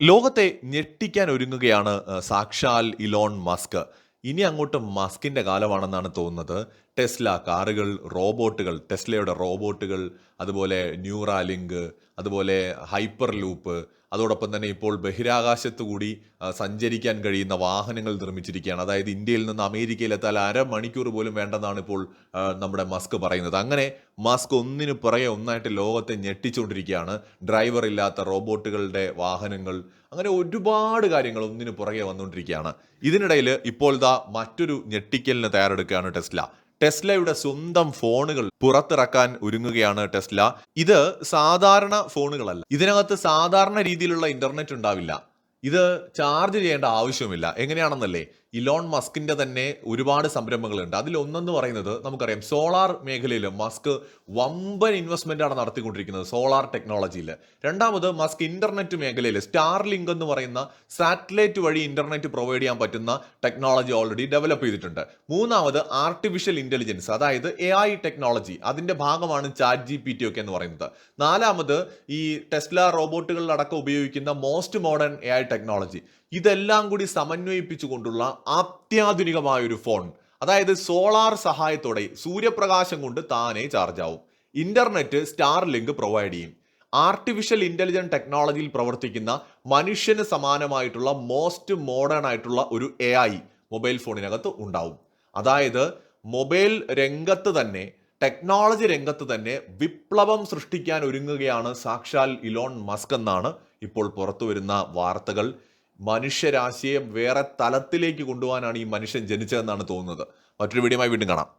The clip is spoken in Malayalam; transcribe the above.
ലോകത്തെ ഞെട്ടിക്കാൻ ഒരുങ്ങുകയാണ് സാക്ഷാൽ ഇലോൺ മസ്ക്. ഇനി അങ്ങോട്ട് മസ്കിന്റെ കാലമാണെന്നാണ് തോന്നുന്നത്. ടെസ്ല കാറുകൾ റോബോട്ടുകൾ ടെസ്ലയുടെ റോബോട്ടുകൾ അതുപോലെ ന്യൂറാലിങ്ക് അതുപോലെ ഹൈപ്പർ ലൂപ്പ് അതോടൊപ്പം തന്നെ ഇപ്പോൾ ബഹിരാകാശത്ത് കൂടി സഞ്ചരിക്കാൻ കഴിയുന്ന വാഹനങ്ങൾ നിർമ്മിച്ചിരിക്കുകയാണ്. അതായത് ഇന്ത്യയിൽ നിന്ന് അമേരിക്കയിലെത്താൻ അരമണിക്കൂർ പോലും വേണ്ടെന്നാണ് ഇപ്പോൾ നമ്മുടെ മസ്ക് പറയുന്നത്. അങ്ങനെ മാസ്ക് ഒന്നിനു പുറകെ ഒന്നായിട്ട് ലോകത്തെ ഞെട്ടിച്ചുകൊണ്ടിരിക്കുകയാണ്. ഡ്രൈവർ ഇല്ലാത്ത റോബോട്ടുകളുടെ വാഹനങ്ങൾ അങ്ങനെ ഒരുപാട് കാര്യങ്ങൾ ഒന്നിനു പുറകെ വന്നുകൊണ്ടിരിക്കുകയാണ്. ഇതിനിടയിൽ ഇപ്പോൾ ദാ മറ്റൊരു ഞെട്ടിക്കലിന് തയ്യാറെടുക്കുകയാണ് ടെസ്ല. ടെസ്ലയുടെ സ്വന്തം ഫോണുകൾ പുറത്തിറക്കാൻ ഒരുങ്ങുകയാണ് ടെസ്ല. ഇത് സാധാരണ ഫോണുകളല്ല. ഇതിനകത്ത് സാധാരണ രീതിയിലുള്ള ഇന്റർനെറ്റ് ഉണ്ടാവില്ല. ഇത് ചാർജ് ചെയ്യേണ്ട ആവശ്യമില്ല എങ്ങനെയാണെന്നല്ലേ? ഇലോൺ മസ്കിന്റെ തന്നെ ഒരുപാട് സംരംഭങ്ങളുണ്ട്. അതിൽ ഒന്നെന്ന് പറയുന്നത് നമുക്കറിയാം സോളാർ മേഖലയിൽ മസ്ക് വമ്പൻ ഇൻവെസ്റ്റ്മെന്റ് ആണ് നടത്തിക്കൊണ്ടിരിക്കുന്നത് സോളാർ ടെക്നോളജിയിൽ രണ്ടാമത് മസ്ക് ഇന്റർനെറ്റ് മേഖലയിൽ സ്റ്റാർ ലിങ്ക് എന്ന് പറയുന്ന സാറ്റലൈറ്റ് വഴി ഇന്റർനെറ്റ് പ്രൊവൈഡ് ചെയ്യാൻ പറ്റുന്ന ടെക്നോളജി ഓൾറെഡി ഡെവലപ്പ് ചെയ്തിട്ടുണ്ട്. മൂന്നാമത് ആർട്ടിഫിഷ്യൽ ഇന്റലിജൻസ് അതായത് എ ഐ ടെക്നോളജി അതിന്റെ ഭാഗമാണ് ചാറ്റ് ജി പി ടി ഒക്കെ എന്ന് പറയുന്നത്. നാലാമത് ഈ ടെസ്ല റോബോട്ടുകളിലടക്കം ഉപയോഗിക്കുന്ന most modern A I technology ഇതെല്ലാം കൂടി സമന്വയിപ്പിച്ചുകൊണ്ടുള്ള അത്യാധുനികമായ ഒരു ഫോൺ. അതായത് സോളാർ സഹായത്തോടെ സൂര്യപ്രകാശം കൊണ്ട് താനേ ചാർജ് ആവും. ഇന്റർനെറ്റ് സ്റ്റാർ ലിങ്ക് പ്രൊവൈഡ് ചെയ്യും. ആർട്ടിഫിഷ്യൽ ഇന്റലിജന്റ് ടെക്നോളജിയിൽ പ്രവർത്തിക്കുന്ന മനുഷ്യന് സമാനമായിട്ടുള്ള മോസ്റ്റ് മോഡേൺ ആയിട്ടുള്ള ഒരു എ ഐ മൊബൈൽ ഫോണിനകത്ത് ഉണ്ടാവും. അതായത് മൊബൈൽ രംഗത്ത് തന്നെ ടെക്നോളജി രംഗത്ത് തന്നെ വിപ്ലവം സൃഷ്ടിക്കാൻ ഒരുങ്ങുകയാണ് സാക്ഷാൽ ഇലോൺ മസ്ക് എന്നാണ് ഇപ്പോൾ പുറത്തു വരുന്ന വാർത്തകൾ. മനുഷ്യരാശിയെ വേറെ തലത്തിലേക്ക് കൊണ്ടുപോകാനാണ് ഈ മനുഷ്യൻ ജനിച്ചതെന്നാണ് തോന്നുന്നത്. മറ്റൊരു വീഡിയോയുമായി വീണ്ടും കാണാം.